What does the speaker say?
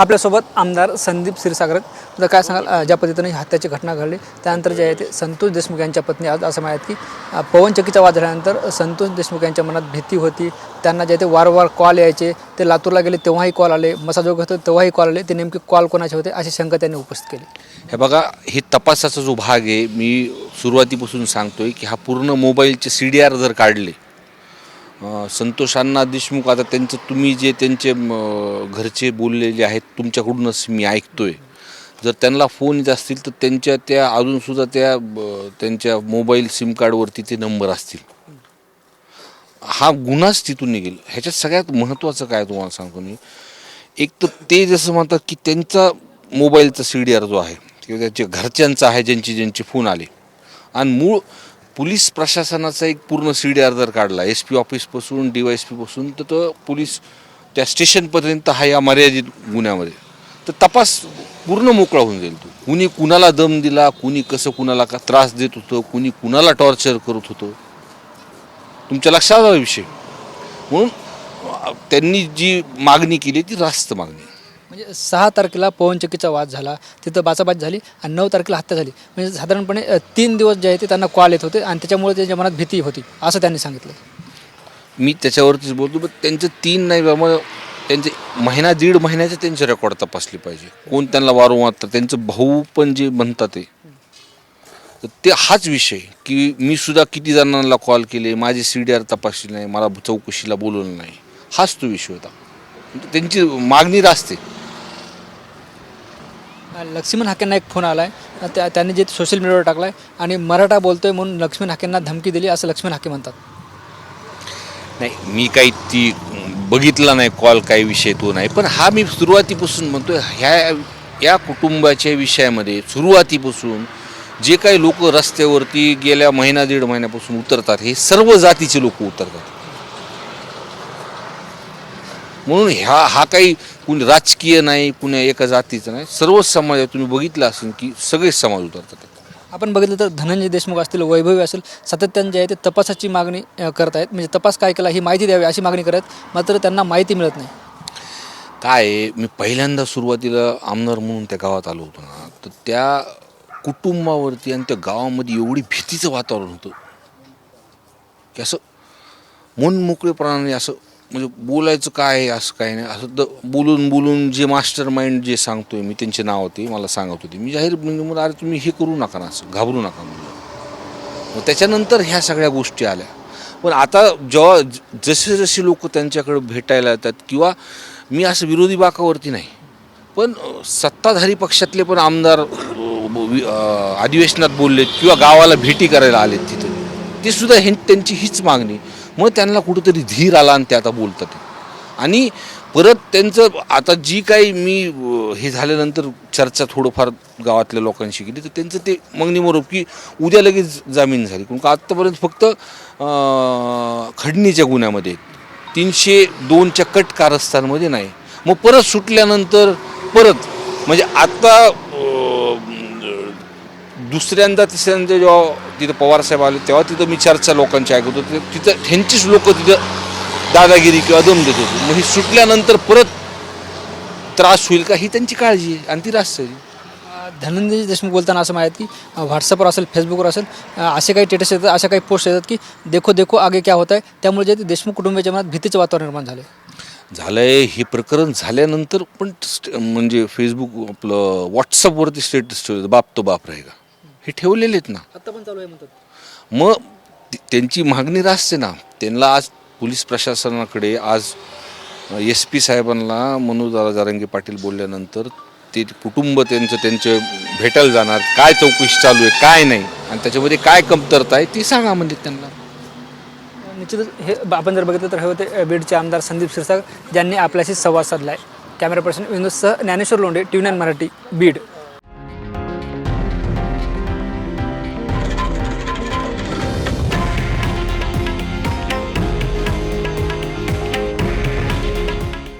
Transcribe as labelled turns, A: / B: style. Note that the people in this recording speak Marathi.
A: आपल्यासोबत आमदार संदीप क्षीरसागर तर काय सांगाल? ज्या पद्धतीने ही हत्याची घटना घडली त्यानंतर जे आहे ते संतोष देशमुख यांच्या पत्नी आज असं म्हणत की पवनचक्कीचा वाद झाल्यानंतर संतोष देशमुख यांच्या मनात भीती होती. त्यांना जे ते वारंवार कॉल यायचे. ते लातूरला गेले तेव्हाही कॉल आले. मसाजोग होतं तेव्हाही कॉल आले. ते नेमके कॉल कोणाचे होते अशी शंका त्यांनी उपस्थित केली.
B: हे बघा हे तपासाचा जो भाग आहे मी सुरुवातीपासून सांगतोय की हा पूर्ण मोबाईलचे सी डी आर जर काढले संतोषांना संतोष अण्णा देशमुख आता त्यांचं तुम्ही जे त्यांचे घरचे बोललेले आहेत तुमच्याकडूनच मी ऐकतोय. जर त्यांना फोन येत असतील तर त्यांच्या त्या अजूनसुद्धा त्या त्यांच्या मोबाईल सिम कार्डवरती ते नंबर असतील. हा गुन्हाच तिथून निघेल. ह्याच्यात सगळ्यात महत्त्वाचं काय तुम्हाला सांगतो मी? एक तर ते जसं म्हणतात की त्यांचा मोबाईलचा सी डी आर जो आहे किंवा त्यांच्या घरच्यांचा आहे ज्यांचे ज्यांचे फोन आले. आणि मूळ पोलीस प्रशासनाचा एक पूर्ण सी डी आर जर काढला एस पी ऑफिसपासून डी वाय एस पीपासून तर तो पोलीस त्या स्टेशनपर्यंत हा या मर्यादित गुन्ह्यामध्ये. तर तपास पूर्ण मोकळा होऊन जाईल तो. कुणी कुणाला दम दिला कुणी कसं कुणाला का त्रास देत होतं कुणी कुणाला टॉर्चर करत होतं. तुमच्या लक्षात आला विषय? म्हणून त्यांनी जी मागणी केली ती रास्त मागणी.
A: म्हणजे सहा तारखेला पवनचक्कीचा वाद झाला तिथं बाचाबाच झाली आणि नऊ तारखेला हत्या झाली. म्हणजे साधारणपणे तीन दिवस जे आहे ते त्यांना कॉल येत होते आणि त्याच्यामुळे त्यांच्या मनात भीती होती असं त्यांनी सांगितलं.
B: मी त्याच्यावरतीच बोलतो पण त्यांचं तीन नाही बाबा त्यांचे महिना दीड महिन्याचे त्यांचे रेकॉर्ड तपासले पाहिजे. कोण त्यांना वारंवार त्यांचं भाऊ पण जे म्हणतात ते. तर ते हाच विषय की मी सुद्धा किती जणांना कॉल केले माझे सी डी आर तपासले नाही मला चौकशीला बोलवलं नाही. हाच तो विषय होता. त्यांची मागणी रासते.
A: लक्ष्मण हाकेंना एक फोन आला आहे त्या त्यांनी जे सोशल मीडियावर टाकला आहे आणि मराठा बोलतोय म्हणून लक्ष्मण हाकेंना धमकी दिली असं लक्ष्मण हाके म्हणतात.
B: नाही मी काही ती बघितला नाही कॉल काही विषय तो नाही पण हा मी सुरुवातीपासून म्हणतोय ह्या या कुटुंबाच्या विषयामध्ये सुरुवातीपासून जे काही लोक रस्त्यावरती गेल्या महिना दीड महिन्यापासून उतरतात हे सर्व जातीचे लोक उतरतात. म्हणून ह्या हा काही कुणी राजकीय नाही कुण्या एका जातीचं नाही. सर्वच समाजात तुम्ही बघितलं असेल की सगळेच समाज उतरतात.
A: आपण बघितलं तर धनंजय देशमुख असतील वैभवी असेल सातत्याने जे आहे ते तपासाची मागणी करत आहेत म्हणजे तपास काय केला ही माहिती द्यावी अशी मागणी करत मात्र त्यांना माहिती मिळत नाही.
B: काय मी पहिल्यांदा सुरुवातीला आमदार म्हणून त्या गावात आलो होतो ना तर त्या कुटुंबावरती आणि त्या गावामध्ये एवढी भीतीचं वातावरण होतं. की असं मन मोकळेपणाने असं म्हणजे बोलायचं काय आहे असं काय नाही. असं द बोलून बोलून जे मास्टर माइंड जे सांगतोय मी त्यांचे नाव होते मला सांगत होते. मी जाहीर म्हणजे अरे तुम्ही हे करू नका ना असं घाबरू नका म्हणलं. मग त्याच्यानंतर ह्या सगळ्या गोष्टी आल्या. पण आता जेव्हा जसे जसे लोक त्यांच्याकडे भेटायला येतात किंवा मी असं विरोधी बाकावरती नाही पण सत्ताधारी पक्षातले पण आमदार वि- अधिवेशनात बोललेत किंवा गावाला भेटी करायला आलेत तिथे ते सुद्धा हे त्यांची हीच मागणी. मग त्यांना कुठंतरी धीर आला आणि ते आता बोलतात. आणि परत त्यांचं आता जी काही मी हे झाल्यानंतर चर्चा थोडंफार गावातल्या लोकांशी केली तर त्यांचं ते मागणीवर की उद्या लगेच जामीन झाली. कारण का आत्तापर्यंत फक्त खडणीच्या गुन्ह्यामध्ये तीनशे दोनच्या कट कारस्थानमध्ये नाही. मग परत सुटल्यानंतर परत म्हणजे आत्ता दुसऱ्यांदा तिसऱ्यांदा जेव्हा तिथं पवारसाहेब आले तेव्हा तिथं मी चर्चा लोकांची ऐकत होतो. तिथं ह्यांचीच लोक तिथं दादागिरी किंवा दम देत होते. मग ही सुटल्यानंतर परत त्रास होईल का? ही त्यांची काळजी आहे आणि ती रास्त आहे
A: अ, धनंजय देशमुख बोलताना असं माहीत की व्हॉट्सअपवर असेल फेसबुकवर असेल असे काही स्टेटस येतात अशा काही पोस्ट येतात की देखो देखो आगे क्या होत आहे त्यामुळे जे आहे ते देशमुख कुटुंबाच्या मनात भीतीचं वातावरण निर्माण झालं
B: झालंय हे प्रकरण झाल्यानंतर पण म्हणजे फेसबुक आपलं व्हॉट्सअपवरती स्टेटस ठेवलं बाप तो बाप राहिला हे ठेवलेले आहेत ना.
A: आता पण चालू आहे म्हणतात.
B: मग त्यांची मागणी रासते ना. त्यांना आज पोलीस प्रशासनाकडे आज एस पी साहेबांना मनोज जारंगे पाटील बोलल्यानंतर ते कुटुंब त्यांचं त्यांचे भेटायला जाणार. काय चौकशी चालू आहे काय नाही. आणि त्याच्यामध्ये काय कमतरता आहे ती सांगा म्हणजे त्यांना.
A: निश्चितच हे आपण जर बघितलं तर हे होते बीडचे आमदार संदीप क्षीरसागर ज्यांनी आपल्याशी संवाद साधला आहे कॅमेरा पर्सन विनोदसह ज्ञानेश्वर लोंढे टी नाईन मराठी बीड.